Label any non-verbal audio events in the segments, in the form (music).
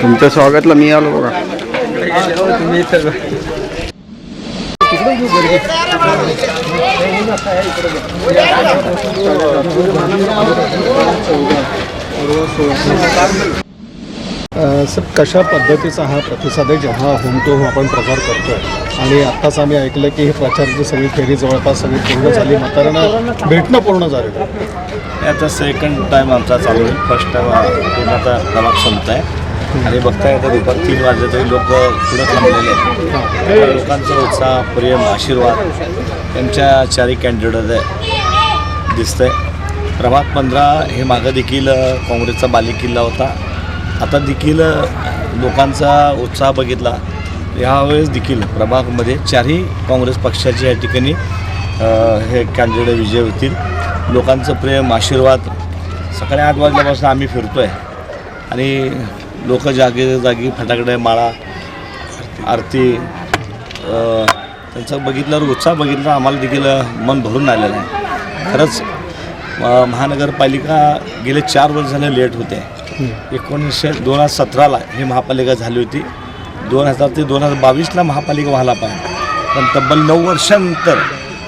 तुमच्या स्वागतला मी आलो बघा. तुम्ही सर कशा पद्धतीचा हा प्रतिसाद आहे जेव्हा होम टू होम आपण प्रचार करतोय? आणि आत्ताच आम्ही ऐकलं की ही प्रचाराची सगळी फेरी जवळपास सगळी पूर्ण झाली मतदारांना भेटणं पूर्ण झालेलं याचा आता सेकंड टाईम आमचा चालू आहे. फर्स्ट टाइम पूर्ण आता प्रभाग संपत आहे. आणि बघताय आता दुपार तीन वाजले तरी लोक पुढे थांबलेले आहेत. लोकांचा उत्साह प्रेम आशीर्वाद त्यांच्या चारी कॅन्डिडेट आहे. दिसतंय. प्रभाग पंधरा हे मागं देखील काँग्रेसचा बालेकिल्ला होता. आता देखील लोकांचा उत्साह बघितला. यावेळेस देखील प्रभागमध्ये चारही काँग्रेस पक्षाचे या ठिकाणी हे कॅन्डिडेट विजय होतील. लोकांचं प्रेम आशीर्वाद सकाळी आठ वाजल्यापासून आम्ही फिरतो आहे आणि लोक जागे जागी फटाकडे माळा आरती त्यांचं बघितल्यावर उत्साह बघितला आम्हाला देखील मन भरून आलेलं आहे. खरंच महानगरपालिका गेले चार वर्ष झाले लेट होते. एकोणीसशे दोन हजार सतराला ही महापालिका झाली होती. दोन हजार ते दोन हजार बावीसला महापालिका व्हायला पाहिजे. पण तब्बल नऊ वर्षानंतर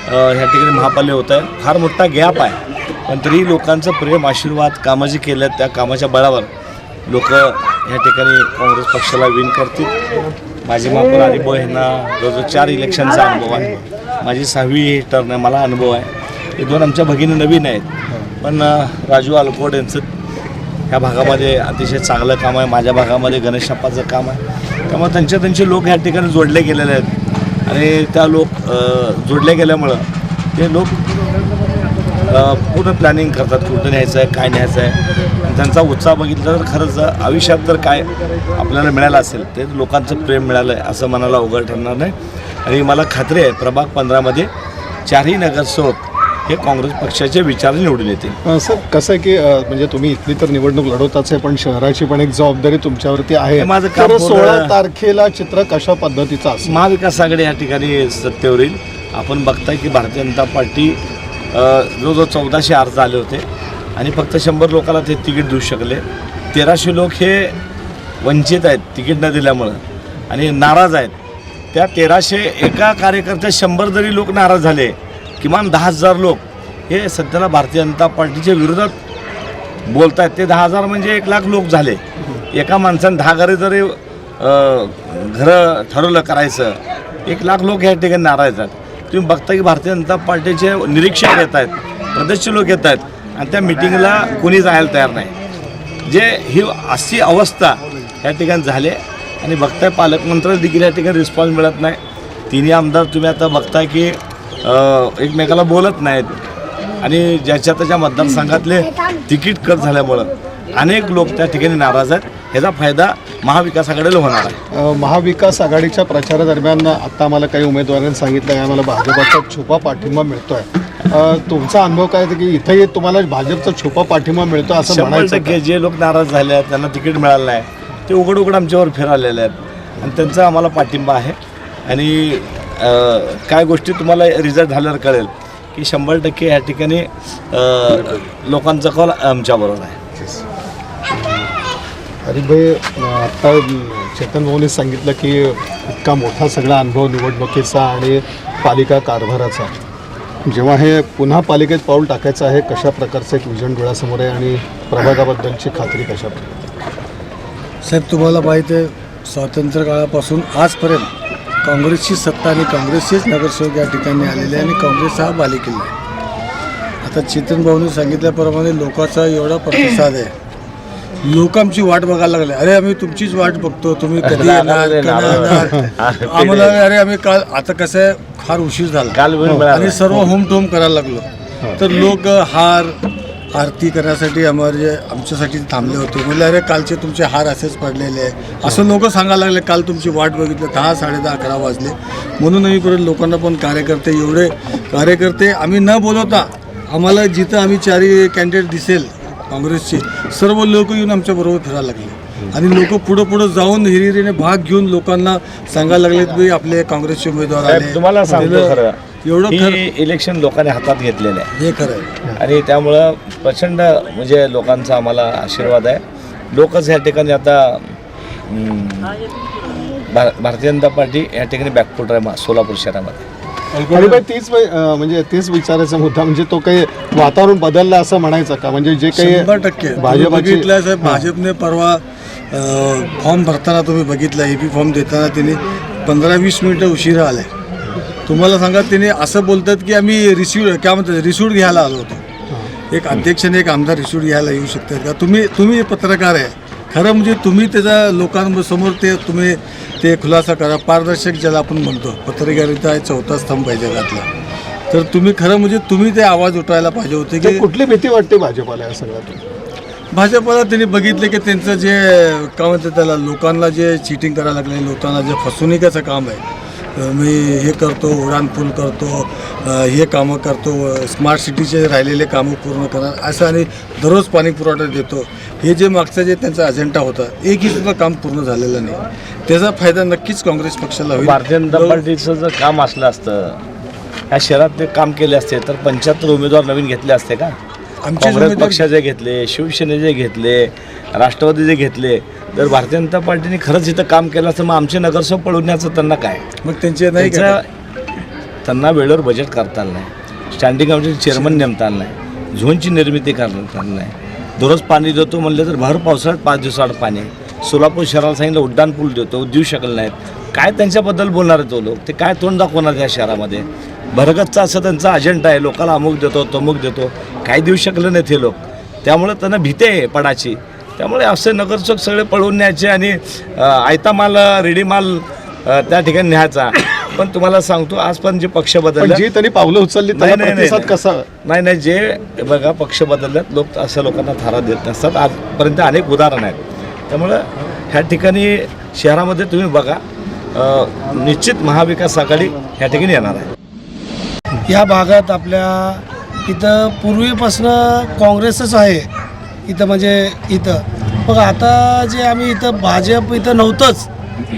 ह्या ठिकाणी महापालिका होत आहे. फार मोठा गॅप आहे. पण तरी लोकांचं प्रेम आशीर्वाद कामं जी केलं त्या कामाच्या बळावर लोक ह्या ठिकाणी काँग्रेस पक्षाला विन करतील. माझे महापौर हरिभाऊ यांना. जवळजवळ चार इलेक्शनचा अनुभव आहे. माझी सहावी टर्न आहे. मला अनुभव आहे. हे दोन आमच्या भगिनी नवीन आहेत. पण राजू आलकोड यांचं ह्या भागामध्ये अतिशय चांगलं काम आहे. माझ्या भागामध्ये गणेशप्पाचं काम आहे. त्यामुळे त्यांचे त्यांचे लोक ह्या ठिकाणी जोडले गेलेले आहेत. आणि त्या लोक जोडले गेल्यामुळं ते लोक पूर्ण प्लॅनिंग करतात कुठं न्यायचं आहे काय न्यायचं आहे. आणि त्यांचा उत्साह बघितला तर खरंच आयुष्यात जर काय आपल्याला मिळालं असेल ते लोकांचं प्रेम मिळालं आहे असं मनाला उघड ठरणार नाही. आणि मला खात्री आहे प्रभाग पंधरामध्ये चारही नगरसेवक हे काँग्रेस पक्षाचे विचार निवडून येतील. सर कसं आहे की म्हणजे तुम्ही इथली तर निवडणूक लढवताच आहे पण शहराची पण एक जबाबदारी तुमच्यावरती आहे. माझं काम सोळा तारखेला चित्र कशा पद्धतीचं असेल? महाविकास आघाडी या ठिकाणी सत्तेवर येईल. आपण बघताय की भारतीय जनता पार्टी जवळजवळ चौदाशे अर्ज आले होते आणि फक्त शंभर लोकांना ते तिकीट देऊ शकले. तेराशे लोक हे वंचित आहेत तिकीट न दिल्यामुळं आणि नाराज आहेत. त्या तेराशे एका कार्यकर्त्या शंभर जरी लोक नाराज झाले किमान दहा हजार लोक हे सध्याला भारतीय जनता पार्टीच्या विरोधात बोलत आहेत ते दहा हजार म्हणजे एक लाख लोक झाले. एका माणसानं दहा घरे जरी घरं ठरवलं करायचं एक लाख लोक या ठिकाणी नाराज आहेत. तुम्ही बघता की भारतीय जनता पार्टीचे निरीक्षक येत आहेत प्रदेशचे लोक येत आहेत आणि त्या मिटिंगला कोणी जायला तयार नाही. जे ही अशी अवस्था या ठिकाणी झाली आणि बघताय पालकमंत्र्याला देखील या ठिकाणी रिस्पॉन्स मिळत नाही. तिन्ही आमदार तुम्ही आता बघताय की एकमेकाला बोलत नाहीत. आणि ज्याच्या त्याच्या मतदारसंघातले तिकीट कट झाल्यामुळं अनेक लोक त्या ठिकाणी नाराज आहेत. ह्याचा फायदा महाविकास आघाडीला होणार आहे. महाविकास आघाडीच्या प्रचारादरम्यान आता आम्हाला काही उमेदवारांनी सांगितलं आहे. आम्हाला भाजपाचा छुपा पाठिंबा मिळतोय. अ, तुमचा अनुभव काय आहे की इथंही तुम्हाला भाजपचा छुपा पाठिंबा मिळतो असं म्हणायचं टक्के जे लोक नाराज झाले आहेत त्यांना तिकीट मिळालं नाही. ते उघड उघड आमच्यावर फिरालेले आहेत. आणि त्यांचा आम्हाला पाठिंबा आहे. आणि काय गोष्टी तुम्हाला रिझल्ट झाल्यावर कळेल की शंभर टक्के या ठिकाणी लोकांचा कॉल आमच्याबरोबर आहे. अरे भाई आता चेतन भाऊने सांगितलं की इतका मोठा सगळा अनुभव निवडणुकीचा आणि पालिका कारभाराचा. जेव्हा हे पुन्हा पालिकेत पाऊल टाकायचं आहे कशा प्रकारचं एक विजन डोळ्यासमोर आहे आणि प्रभागाबद्दलची खात्री कशा प्रकारे? साहेब तुम्हाला माहीत आहे स्वातंत्र्य काळापासून आजपर्यंत काँग्रेसची सत्ता आणि काँग्रेसचेच नगरसेवक या ठिकाणी आलेले आहे आणि काँग्रेस हा बालेकिल्ला आहे. आता चेतन भाऊने सांगितल्याप्रमाणे लोकांचा एवढा प्रतिसाद आहे. लोक आमची वाट बघायला लागले. अरे आम्ही तुमचीच वाट बघतो. तुम्ही कधी येणार कधी येणार? (laughs) आम्हाला अरे आम्ही काल आता कसं आहे फार उशीर झाला. आणि सर्व होम टोम करायला लागलो. तर लोक हार आरती करण्यासाठी आम्हाला आमच्यासाठी थांबले होते. म्हणले अरे कालचे तुमचे हार असेच पडलेले आहे असं लोक सांगायला लागले. काल तुमची वाट बघितली. दहा साडे दहा अकरा वाजले. म्हणून आम्ही परत लोकांना पण कार्यकर्ते एवढे कार्यकर्ते आम्ही न बोलवता आम्हाला जिथं आम्ही चारी कॅन्डिडेट दिसेल काँग्रेसचे सर्व लोक येऊन आमच्याबरोबर फिरायला लागले. आणि लोक पुढं पुढं जाऊन हिरिरीने भाग घेऊन लोकांना सांगायला लागले की आपले काँग्रेसचे उमेदवार आले. तुम्हाला एवढं खरं ही इलेक्शन लोकांनी हातात घेतलेलं आहे. हे खरं आहे. आणि त्यामुळं प्रचंड म्हणजे लोकांचा आम्हाला आशीर्वाद आहे. लोकच ह्या ठिकाणी आता भारतीय जनता पार्टी या ठिकाणी बॅकफुट आहे मा- सोलापूर शहरामध्ये. आणि तीच अं, म्हणजे तेच विचारायचा मुद्दा म्हणजे तो काही वातावरण बदललं असं म्हणायचं का? म्हणजे जे शंभर काही टक्के. तुम्ही भाजपाची बघितलं साहेब भाजपने परवा फॉर्म भरताना तुम्ही बघितलं ए पी फॉर्म देताना त्यांनी पंधरा वीस मिनिटं उशिरा आले. तुम्हाला सांगा त्यांनी असं बोलतात की आम्ही रिसिव्ह काय म्हणतात रिसिव्ह घ्यायला आलो होतो. एक अध्यक्षाने एक आमदार रिसिव्ह घ्यायला येऊ शकतात का? तुम्ही तुम्ही पत्रकार आहे. खरं म्हणजे तुम्ही त्याचा लोकांसमोर ते तुम्ही ते खुलासा करा. पारदर्शक ज्याला आपण म्हणतो पत्रकारिता आहे चौथा स्तंभ आहे जगातला. तर तुम्ही खरं म्हणजे तुम्ही ते आवाज उठवायला पाहिजे होते की कुठली भीती वाटते भाजपाला या सगळ्यात भाजपला त्यांनी बघितले की त्यांचं जे काय म्हणतात त्याला लोकांना जे चिटिंग करायला लागले लोकांना जे फसवणुकीचं काम आहे मी हे करतो उडाणपूल करतो हे कामं करतो स्मार्ट सिटीचे राहिलेले कामं पूर्ण करणार असं आणि दररोज पाणी पुरवठा देतो. हे जे मागचं जे त्यांचा अजेंडा होता एकही सुद्धा काम पूर्ण झालेलं नाही. त्याचा फायदा नक्कीच काँग्रेस पक्षाला होईल. भारतीय जनता पार्टीचं जर काम असलं असतं या शहरात ते काम केले असते तर पंच्याहत्तर उमेदवार नवीन घेतले असते का? आमचे काँग्रेस उमेदवार- पक्षाचे घेतले शिवसेनेचे घेतले राष्ट्रवादीचे घेतले तर भारतीय जनता पार्टीने खरंच इथं काम केलं असतं मग आमचे नगरसेवक पळवण्याचं त्यांना काय? मग त्यांचे नाही का त्यांचं त्यांना वेळेवर बजेट करता आलं नाही. स्टँडिंग कमिटीचे चेअरमन नेमता आलं नाही. झोनची निर्मिती करता आली नाही. दररोज पाणी देतो म्हणलं तर भर पावसाळ्यात पाच दिवसाआड पाणी. सोलापूर शहराला सांगितलं उड्डाण पूल देतो देऊ शकले नाहीत. काय त्यांच्याबद्दल बोलणार आहे तो लोक? ते काय तोंड दाखवणार त्या शहरामध्ये? भरगतचा असं त्यांचा अजेंडा आहे. लोकांना अमुक देतो तमुक देतो. काय देऊ शकले नाहीत हे लोक? त्यामुळे त्यांना भीती आहे पडाची त्यामुळे असे नगरसेवक सगळे पळवून न्यायचे आणि आयता माल रेडी माल त्या ठिकाणी न्यायचा. पण तुम्हाला सांगतो आज पण जे पक्ष बदलले जी त्यांनी पावलं उचलली नाही, नाही. कसा? नाही नाही जे बघा पक्ष बदलल्यात लोक अशा लोकांना थारा देत नसतात. आजपर्यंत अनेक उदाहरण आहेत. त्यामुळं ह्या ठिकाणी शहरामध्ये तुम्ही बघा निश्चित महाविकास आघाडी ह्या ठिकाणी येणार आहे. या भागात आपल्या इथं पूर्वीपासनं काँग्रेसच आहे. इथं म्हणजे इथं. मग आता जे आम्ही इथं भाजप इथं नव्हतंच.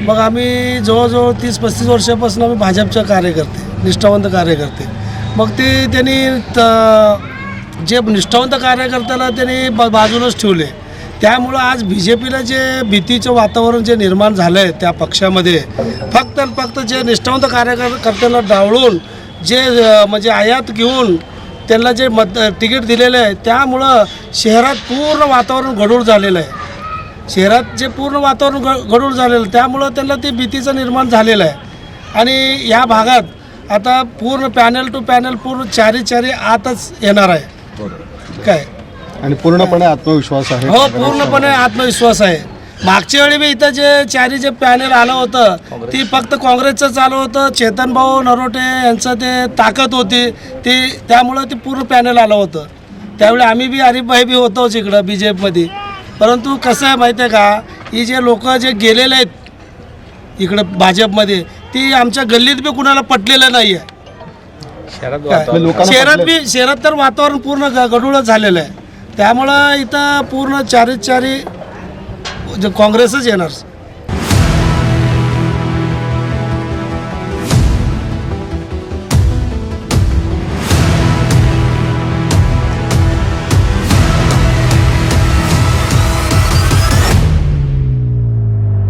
मग आम्ही जवळजवळ तीस पस्तीस वर्षापासून आम्ही भाजपचं कार्यकर्ते निष्ठावंत कार्यकर्ते. मग ते त्यांनी त जे निष्ठावंत कार्यकर्त्याला त्यांनी ब बाजूलाच ठेवले. त्यामुळं आज बी जे पीला जे भीतीचं वातावरण जे निर्माण झालं आहे त्या पक्षामध्ये फक्त आणि फक्त जे निष्ठावंत कार्यकर्त्याला डावळून जे म्हणजे आयात घेऊन त्यांना जे मत तिकीट दिलेलं आहे त्यामुळं शहरात पूर्ण वातावरण गडूळ झालेलं आहे. शहरात जे पूर्ण वातावरण ग गडूळ झालेलं आहे, त्यामुळं त्यांना ते भीतीचं निर्माण झालेलं आहे. आणि या भागात आता पूर्ण पॅनल टू पॅनल पूर्ण चारी चारी आतच येणार आहे. काय? आणि पूर्णपणे आत्मविश्वास आहे. हो पूर्णपणे आत्मविश्वास आहे. मागच्या वेळी मी इथं जे चारी जे पॅनेल आलं होतं ती फक्त काँग्रेसचं चालू होतं. चेतन भाऊ नरोटे यांचं ते ताकद होती ती त्यामुळं ते पूर्ण पॅनेल आलं होतं. त्यावेळी आम्ही बी हरिफभाई बी होतोच इकडं बी जे पीमध्ये परंतु कसं आहे माहिती आहे का ही जे लोक जे गेलेले आहेत इकडं भाजपमध्ये ती आमच्या गल्लीत बी कुणाला पटलेलं नाही आहे शहरात. बी शहरात तर वातावरण पूर्ण ग- गडूळच झालेलं आहे. त्यामुळं इथं पूर्ण चारी चारी जे काँग्रेसच येणार.